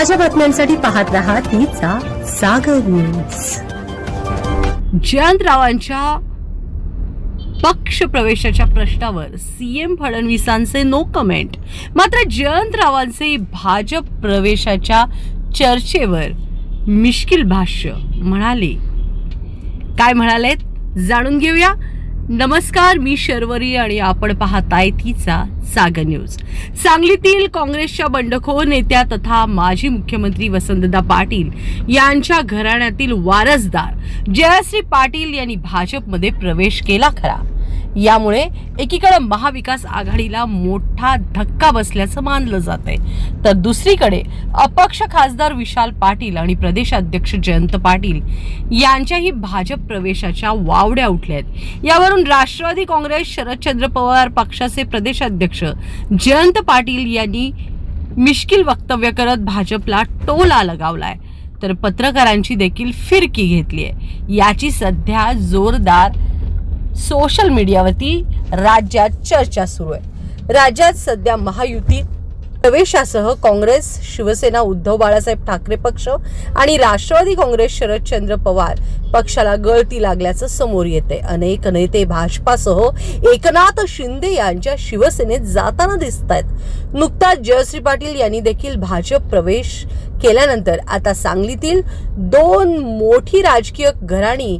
ताज्या बातम्यांसाठी पाहत रहा तिचा सागर न्यूज जयंतरावांच्या पक्ष प्रवेशाच्या प्रश्नावर सीएम फडणवीसांचे नो कमेंट मात्र जयंतरावांचे भाजप प्रवेशाच्या चर्चेवर मिश्किल भाष्य म्हणाले. काय म्हणाले जाणून घेऊया. नमस्कार मी शर्वरी आणि आपण पाहताय तिचा सागर न्यूज. सांगलीतील काँग्रेसच्या बंडखोर नेत्या तथा माजी मुख्यमंत्री वसंतदा पाटील यांच्या घराण्यातील वारसदार जयश्री पाटील यांनी भाजपमध्ये प्रवेश केला खरा. यामुळे एकीकडे महाविकास आघाडीला मोठा धक्का बसल्याचं मानलं जात आहे तर दुसरीकडे अपक्ष खासदार विशाल पाटील आणि प्रदेशाध्यक्ष जयंत पाटील यांच्याही भाजप प्रवेशाच्या वावड्या उठल्या आहेत यावरून राष्ट्रवादी काँग्रेस शरदचंद्र पवार पक्षाचे प्रदेशाध्यक्ष जयंत पाटील यांनी मिश्किल वक्तव्य करत भाजपला टोला लगावलाय. तर पत्रकारांची देखील फिरकी घेतली आहे याची सध्या जोरदार सोशल मीडियावरती राज्यात चर्चा सुरू आहे. राज्यात सध्या महायुती प्रवेशासह काँग्रेस शिवसेना उद्धव बाळासाहेब ठाकरे पक्ष आणि राष्ट्रवादी काँग्रेस शरदचंद्र पवार पक्षाला गळती लागल्याचं समोर येते अनेक नेते भाजपासह एकनाथ शिंदे यांच्या शिवसेनेत जाताना दिसत आहेत नुकताच जयश्री पाटील यांनी देखील भाजप प्रवेश केल्यानंतर आता सांगलीतील दोन मोठी राजकीय घराणी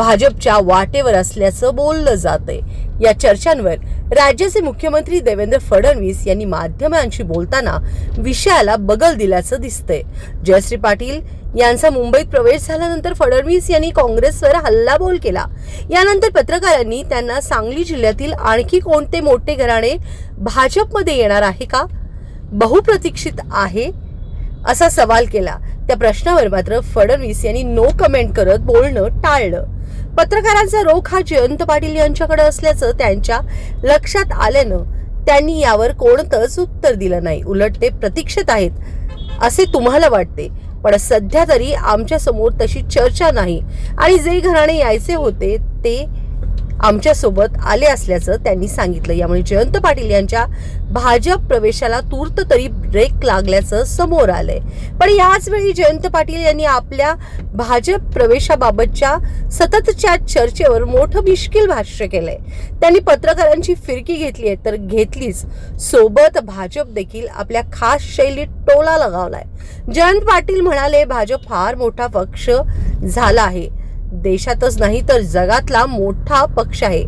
भाजपच्या वाटेवर असल्याचं बोललं जातंय. या चर्चांवर राज्याचे मुख्यमंत्री देवेंद्र फडणवीस यांनी माध्यमांशी बोलताना विषयाला बगल दिल्याचं दिसतंय. जयश्री पाटील यांचा मुंबईत प्रवेश झाल्यानंतर फडणवीस यांनी काँग्रेसवर हल्लाबोल केला. यानंतर पत्रकारांनी त्यांना सांगली जिल्ह्यातील आणखी कोणते मोठे घराणे भाजपमध्ये येणार आहे का? बहुप्रतीक्षित आहे? असा सवाल केला. त्या प्रश्नावर मात्र फडणवीस यांनी नो कमेंट करत बोलणं टाळलं. पत्रकारांचा रोख हा जयंत पाटील यांच्याकडे असल्याचं त्यांच्या लक्षात आल्यानं त्यांनी यावर कोणतंच उत्तर दिलं नाही. उलट ते प्रतीक्षित आहेत असे तुम्हाला वाटते. पण सध्या तरी आमच्यासमोर तशी चर्चा नाही. आणि जे घराणे यायचे होते ते आमच्यासोबत आले असल्याचं त्यांनी सांगितलं. यामुळे जयंत पाटील यांच्या भाजप प्रवेशाला तूर्त तरी ब्रेक लागल्याचं समोर आलंय. पण याच वेळी जयंत पाटील यांनी आपल्या भाजप प्रवेशाबाबतच्या सततच्या चर्चेवर मोठं मिश्किल भाष्य केलंय. त्यांनी पत्रकारांची फिरकी घेतली आहे तर घेतलीच. सोबत भाजप देखील आपल्या खास शैलीत टोला लगावलाय. जयंत पाटील म्हणाले भाजप फार मोठा पक्ष झाला आहे. देशातच नाही तर जगातला मोठा पक्ष आहे.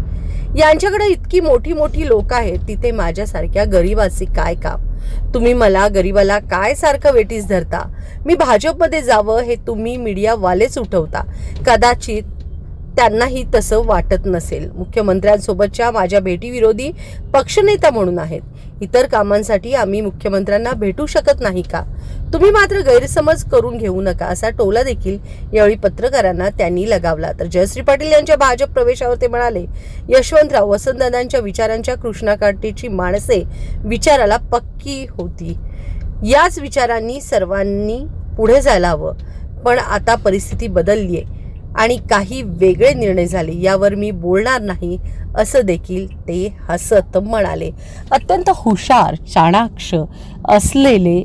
यांच्याकडे इतकी मोठी मोठी लोक आहेत तिथे माझ्यासारख्या गरीबाचे काय काम? तुम्ही मला गरीबाला काय सारखं वेटीस धरता? मी भाजपमध्ये जावं हे तुम्ही मीडियावालेच उठवता. कदाचित त्यांनाही तसं वाटत नसेल. मुख्यमंत्र्यांसोबतच्या माझ्या भेटीविरोधी पक्षनेता म्हणून आहेत. इतर कामांसाठी आम्ही मुख्यमंत्र्यांना भेटू शकत नाही का? तुम्ही मात्र गैरसमज करून घेऊ नका असा टोला देखील यावेळी पत्रकारांना त्यांनी लगावला. तर जयश्री पाटील यांच्या भाजप प्रवेशावर ते म्हणाले यशवंतराव वसंतदादांच्या विचारांच्या कृष्णाकाठीची माणसे विचाराला पक्की होती. याच विचारांनी सर्वांनी पुढे जायला हवं. पण आता परिस्थिती बदलली आहे आणि काही वेगळे निर्णय झाले यावर मी बोलणार नाही असं देखील ते हसत म्हणाले. अत्यंत हुशार चाणाक्ष असलेले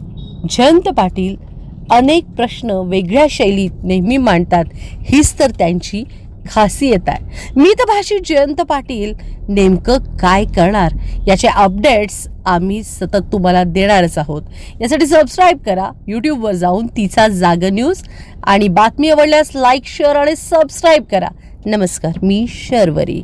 जयंत पाटील अनेक प्रश्न वेगळ्या शैलीत नेहमी मांडतात. हीच तर त्यांची खासियत आहे. मी तर भाषिक जयंत पाटील नेमकं काय करणार? याचे अपडेट्स आम्ही सतत तुम्हाला देणारच आहोत. यासाठी सबस्क्राईब करा यूट्यूबवर जाऊन तिचा जाग न्यूज आणि बातमी आवडल्यास लाईक शेअर आणि सबस्क्राईब करा. नमस्कार मी शर्वरी.